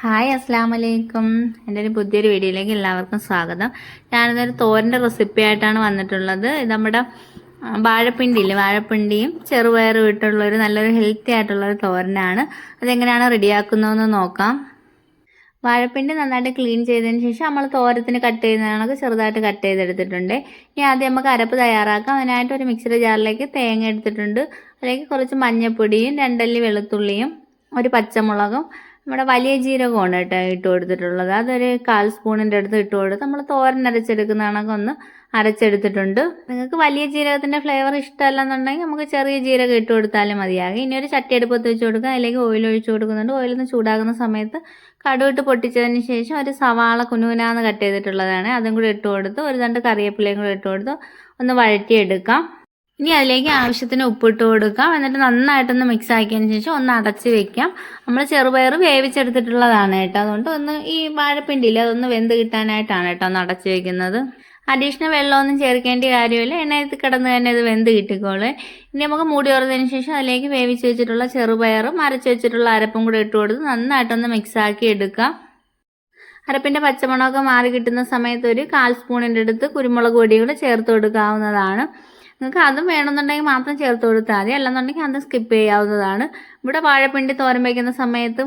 Hi അസ്സാം വലൈക്കും എന്റെ ഒരു പുതിയൊരു വീഡിയോയിലേക്ക് എല്ലാവർക്കും സ്വാഗതം. ഞാനിതൊരു തോരന്റെ റെസിപ്പി ആയിട്ടാണ് വന്നിട്ടുള്ളത്. ഇത് നമ്മുടെ ആ, വാഴപ്പിണ്ടി ഇല്ലേ വാഴപ്പിണ്ടിയും ചെറുപയറും ഇട്ടുള്ളൊരു നല്ലൊരു ഹെൽത്തി ആയിട്ടുള്ളൊരു തോരനാണ്. അതെങ്ങനെയാണ് റെഡിയാക്കുന്നതെന്ന് നോക്കാം. വാഴപ്പിണ്ടി നന്നായിട്ട് ക്ലീൻ ചെയ്തതിന് ശേഷം നമ്മൾ തോരത്തിന് കട്ട് ചെയ്യുന്നതാണൊക്കെ ചെറുതായിട്ട് കട്ട് ചെയ്തെടുത്തിട്ടുണ്ട്. ഇനി ആദ്യം നമുക്ക് അരപ്പ് തയ്യാറാക്കാം. അതിനായിട്ട് ഒരു മിക്സിയുടെ ജാറിലേക്ക് തേങ്ങ എടുത്തിട്ടുണ്ട്. അതിലേക്ക് കുറച്ച് മഞ്ഞൾപ്പൊടിയും രണ്ടല്ലി വെളുത്തുള്ളിയും ഒരു പച്ചമുളകും നമ്മുടെ വലിയ ജീരകമാണ് കേട്ടോ ഇട്ട് കൊടുത്തിട്ടുള്ളത്. അതൊരു കാൽ സ്പൂണിന്റെ അടുത്ത് ഇട്ട് കൊടുത്ത് നമ്മൾ തോരൻ അരച്ചെടുക്കുന്ന കണക്ക് ഒന്ന് അരച്ചെടുത്തിട്ടുണ്ട്. നിങ്ങൾക്ക് വലിയ ജീരകത്തിന്റെ ഫ്ലേവർ ഇഷ്ടമല്ലെന്നുണ്ടെങ്കിൽ നമുക്ക് ചെറിയ ജീരകം ഇട്ട് കൊടുത്താലും മതിയാകും. ഇനി ഒരു ചട്ടി അടുപ്പത്ത് വെച്ച് കൊടുക്കുക. അതിലേക്ക് ഓയിൽ ഒഴിച്ച് കൊടുക്കുന്നുണ്ട്. ഓയിലൊന്ന് ചൂടാകുന്ന സമയത്ത് കടുവിട്ട് പൊട്ടിച്ചതിന് ശേഷം ഒരു സവാള കുനുകുനാന്ന് കട്ട് ചെയ്തിട്ടുള്ളതാണ്. അതും കൂടി ഇട്ട് കൊടുത്ത് ഒരു രണ്ട് കറിവേപ്പിലയും കൂടി ഇട്ട് കൊടുത്ത് ഒന്ന് വഴറ്റിയെടുക്കാം. ഇനി അതിലേക്ക് ആവശ്യത്തിന് ഉപ്പിട്ട് കൊടുക്കാം. എന്നിട്ട് നന്നായിട്ടൊന്ന് മിക്സ് ആക്കിയതിന് ശേഷം ഒന്ന് അടച്ച് വെക്കാം. നമ്മൾ ചെറുപയർ വേവിച്ചെടുത്തിട്ടുള്ളതാണ് കേട്ടോ. അതുകൊണ്ട് ഒന്ന് ഈ വാഴപ്പിണ്ടിയില്ല അതൊന്ന് വെന്ത് കിട്ടാനായിട്ടാണ് കേട്ടോ ഒന്ന് അടച്ച് വെക്കുന്നത്. അഡീഷണൽ വെള്ളമൊന്നും ചേർക്കേണ്ട കാര്യമില്ല. എണ്ണയത്ത് കിടന്ന് തന്നെ ഇത് വെന്ത് കിട്ടിക്കോളെ. ഇനി നമുക്ക് മൂടി തുറന്നതിന് ശേഷം അതിലേക്ക് വേവിച്ച് വെച്ചിട്ടുള്ള ചെറുപയറും അരച്ച് വെച്ചിട്ടുള്ള അരപ്പും കൂടെ ഇട്ട് കൊടുത്ത് നന്നായിട്ടൊന്ന് മിക്സ് ആക്കി എടുക്കാം. അരപ്പിന്റെ പച്ചമുളകൊക്കെ മാറി കിട്ടുന്ന സമയത്ത് ഒരു കാൽ സ്പൂണിന്റെ അടുത്ത് കുരുമുളക് പൊടികൾ ചേർത്ത് കൊടുക്കാവുന്നതാണ്. നിങ്ങൾക്ക് അതും വേണമെന്നുണ്ടെങ്കിൽ മാത്രം ചേർത്ത് കൊടുത്താൽ മതി. അല്ലെന്നുണ്ടെങ്കിൽ അത് സ്കിപ്പ് ചെയ്യാവുന്നതാണ്. ഇവിടെ വാഴപ്പിണ്ടി തോരൻ വയ്ക്കുന്ന സമയത്ത്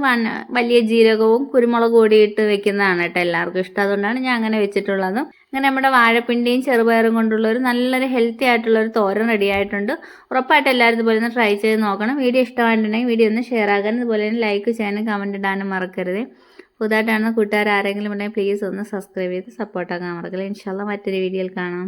വലിയ ജീരകവും കുരുമുളക് കൂടിയിട്ട് വെക്കുന്നതാണ് കേട്ടോ എല്ലാവർക്കും ഇഷ്ടം. അതുകൊണ്ടാണ് ഞാൻ അങ്ങനെ വെച്ചിട്ടുള്ളത്. അങ്ങനെ നമ്മുടെ വാഴപ്പിണ്ടിയും ചെറുപയറും കൊണ്ടുള്ള ഒരു നല്ലൊരു ഹെൽത്തി ആയിട്ടുള്ള ഒരു തോരൻ റെഡി ആയിട്ടുണ്ട്. ഉറപ്പായിട്ട് എല്ലാവരും ഇതുപോലെ ഒന്ന് ട്രൈ ചെയ്ത് നോക്കണം. വീഡിയോ ഇഷ്ടമായിട്ടുണ്ടെങ്കിൽ വീഡിയോ ഒന്ന് ഷെയർ ആക്കാനും ഇതുപോലെ തന്നെ ലൈക്ക് ചെയ്യാനും കമന്റ് ഇടാനും മറക്കരുത്. പുതുതായിട്ടാണ് കൂട്ടുകാർ ആരെങ്കിലും ഉണ്ടെങ്കിൽ പ്ലീസ് ഒന്ന് സബ്സ്ക്രൈബ് ചെയ്ത് സപ്പോർട്ടാക്കാൻ മറക്കില്ല ഇൻഷാല്ല മറ്റൊരു വീഡിയോയിൽ കാണാം.